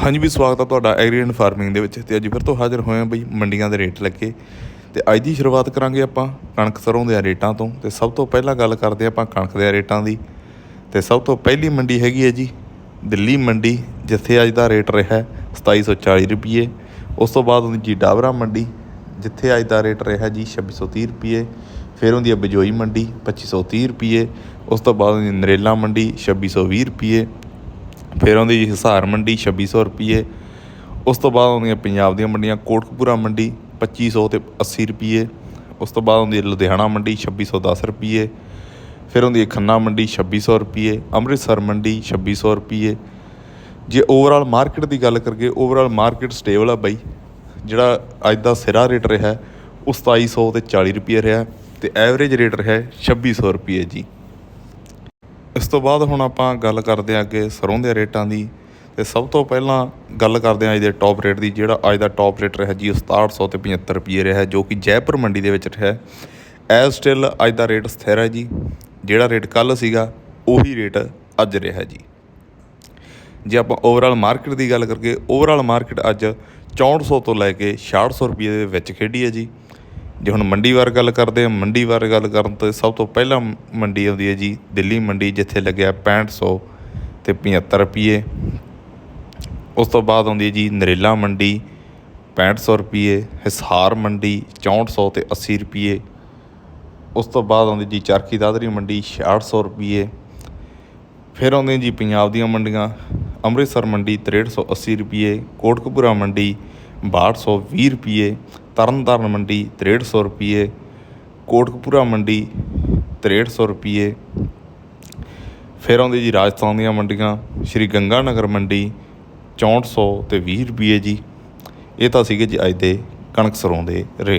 ਹਾਂਜੀ ਵੀ ਸਵਾਗਤ ਆ ਤੁਹਾਡਾ ਐਗਰੀ ਐਂਡ ਫਾਰਮਿੰਗ ਦੇ ਵਿੱਚ। ਤੇ ਅੱਜ ਫਿਰ ਤੋਂ ਹਾਜ਼ਰ ਹੋਏ ਹਾਂ ਬਈ ਮੰਡੀਆਂ ਦੇ ਰੇਟ ਲੱਗੇ ਤੇ ਅੱਜ ਦੀ ਸ਼ੁਰੂਆਤ ਕਰਾਂਗੇ ਆਪਾਂ ਕਣਕ ਸਰੋਂ ਦੇ ਰੇਟਾਂ ਤੋਂ। ਤੇ ਸਭ ਤੋਂ ਪਹਿਲਾਂ ਗੱਲ ਕਰਦੇ ਆਪਾਂ ਕਣਕ ਦੇ ਰੇਟਾਂ ਦੀ। ਤੇ ਸਭ ਤੋਂ ਪਹਿਲੀ ਮੰਡੀ ਹੈਗੀ ਹੈ ਜੀ, ਦਿੱਲੀ ਮੰਡੀ, ਜਿੱਥੇ ਅੱਜ ਦਾ ਰੇਟ ਰਿਹਾ ਹੈ 2740 ਰੁਪਏ ਉਸ ਤੋਂ ਬਾਅਦ ਹੁੰਦੀ ਜੀ ਡਾਬਰਾ ਮੰਡੀ, ਜਿੱਥੇ ਅੱਜ ਦਾ ਰੇਟ ਰਿਹਾ ਜੀ 2630 ਰੁਪਏ ਫਿਰ ਹੁੰਦੀ ਹੈ ਬਜੋਈ ਮੰਡੀ 2530 ਰੁਪਏ ਉਸ ਤੋਂ ਬਾਅਦ ਨਰੇਲਾ ਮੰਡੀ 2620 ਰੁਪਏ ਫਿਰ ਆਉਂਦੀ ਜੀ ਹਿਸਾਰ ਮੰਡੀ 2600 ਰੁਪਏ ਉਸ ਤੋਂ ਬਾਅਦ ਆਉਂਦੀਆਂ ਪੰਜਾਬ ਦੀਆਂ ਮੰਡੀਆਂ ਕੋਟਕਪੂਰਾ ਮੰਡੀ 2500 ਤੇ 80 ਰੁਪਏ ਉਸ ਤੋਂ ਬਾਅਦ ਆਉਂਦੀ ਹੈ ਲੁਧਿਆਣਾ ਮੰਡੀ 2610 ਰੁਪਏ ਫਿਰ ਆਉਂਦੀ ਹੈ ਖੰਨਾ ਮੰਡੀ 2600 ਰੁਪਏ ਅੰਮ੍ਰਿਤਸਰ ਮੰਡੀ 2600 ਰੁਪਏ ਜੇ ਓਵਰਆਲ ਮਾਰਕੀਟ ਦੀ ਗੱਲ ਕਰੀਏ ਓਵਰਆਲ ਮਾਰਕੀਟ ਸਟੇਬਲ ਆ ਬਾਈ, ਜਿਹੜਾ ਅੱਜ ਦਾ ਸਿਰਾ ਰੇਟ ਰਿਹਾ, ਉਹ 2700 ਤੇ 40 ਰੁਪਏ ਰਿਹਾ ਤੇ ਐਵਰੇਜ ਰੇਟ ਰਿਹਾ 2600 ਰੁਪਏ ਜੀ। ਇਸ ਤੋਂ ਬਾਅਦ ਹੁਣ ਆਪਾਂ ਗੱਲ ਕਰਦੇ ਹਾਂ ਅੱਗੇ ਸਰੋਂ ਦੇ ਰੇਟਾਂ ਦੀ ਤੇ ਸਭ ਤੋਂ ਪਹਿਲਾਂ ਗੱਲ ਕਰਦੇ ਹਾਂ ਅੱਜ ਦੇ ਟੌਪ ਰੇਟ ਦੀ, ਜਿਹੜਾ ਅੱਜ ਦਾ ਟੌਪ ਰੇਟ ਰਿਹਾ ਜੀ, ਉਹ 6700 ਤੇ 75 ਰੁਪਏ ਰਿਹਾ, ਜੋ ਕਿ ਜੈਪੁਰ ਮੰਡੀ ਦੇ ਵਿੱਚ ਰਿਹਾ। ਐਜ਼ ਸਟਿਲ ਅੱਜ ਦਾ ਰੇਟ ਸਥਿਰ ਹੈ ਜੀ, ਜਿਹੜਾ ਰੇਟ ਕੱਲ ਸੀਗਾ, ਉਹੀ ਰੇਟ ਅੱਜ ਰਿਹਾ ਜੀ। ਜੇ ਆਪਾਂ ਓਵਰਆਲ ਮਾਰਕੀਟ ਦੀ ਗੱਲ ਕਰੀਏ ਓਵਰਆਲ ਮਾਰਕੀਟ ਅੱਜ 6400 ਤੋਂ ਲੈ ਕੇ 6600 ਰੁਪਏ ਦੇ ਵਿੱਚ ਖੇਡੀ ਹੈ ਜੀ। ਜੇ ਹੁਣ ਮੰਡੀ ਬਾਰੇ ਗੱਲ ਕਰਦੇ ਹਾਂ ਮੰਡੀ ਬਾਰੇ ਗੱਲ ਕਰਨ ਤੋਂ ਸਭ ਤੋਂ ਪਹਿਲਾਂ ਮੰਡੀ ਆਉਂਦੀ ਹੈ ਜੀ, ਦਿੱਲੀ ਮੰਡੀ ਜਿੱਥੇ ਲੱਗਿਆ 6500 ਤੇ 75 ਰੁਪਏ। ਉਸ ਤੋਂ ਬਾਅਦ ਆਉਂਦੀ ਹੈ ਜੀ, ਨਰੇਲਾ ਮੰਡੀ 6500 ਰੁਪਏ, ਹਿਸਾਰ ਮੰਡੀ 6400 ਤੇ 80 ਰੁਪਏ। ਉਸ ਤੋਂ ਬਾਅਦ ਆਉਂਦੀ ਜੀ, ਚਰਖੀ ਦਾਦਰੀ ਮੰਡੀ 6600 ਰੁਪਏ। ਫਿਰ ਆਉਂਦੀਆਂ ਜੀ, ਪੰਜਾਬ ਦੀਆਂ ਮੰਡੀਆਂ, ਅੰਮ੍ਰਿਤਸਰ ਮੰਡੀ 6380 ਰੁਪਏ, ਕੋਟਕਪੂਰਾ ਮੰਡੀ 6220 ਰੁਪਏ। ਤਰਨਤਾਰਨ ਮੰਡੀ 6300 ਰੁਪਏ ਕੋਟਕਪੂਰਾ ਮੰਡੀ 6300 ਰੁਪਏ ਫਿਰ ਆਉਂਦੀ ਜੀ ਰਾਜਸਥਾਨ ਦੀਆਂ ਮੰਡੀਆਂ, ਸ਼੍ਰੀ ਗੰਗਾ ਨਗਰ ਮੰਡੀ 6400 ਤੇ 20 ਰੁਪਏ ਜੀ। ਇਹ ਤਾਂ ਸੀਗੇ ਜੀ ਅੱਜ ਦੇ ਕਣਕ ਸਰੋਂ ਦੇ ਰੇਟ।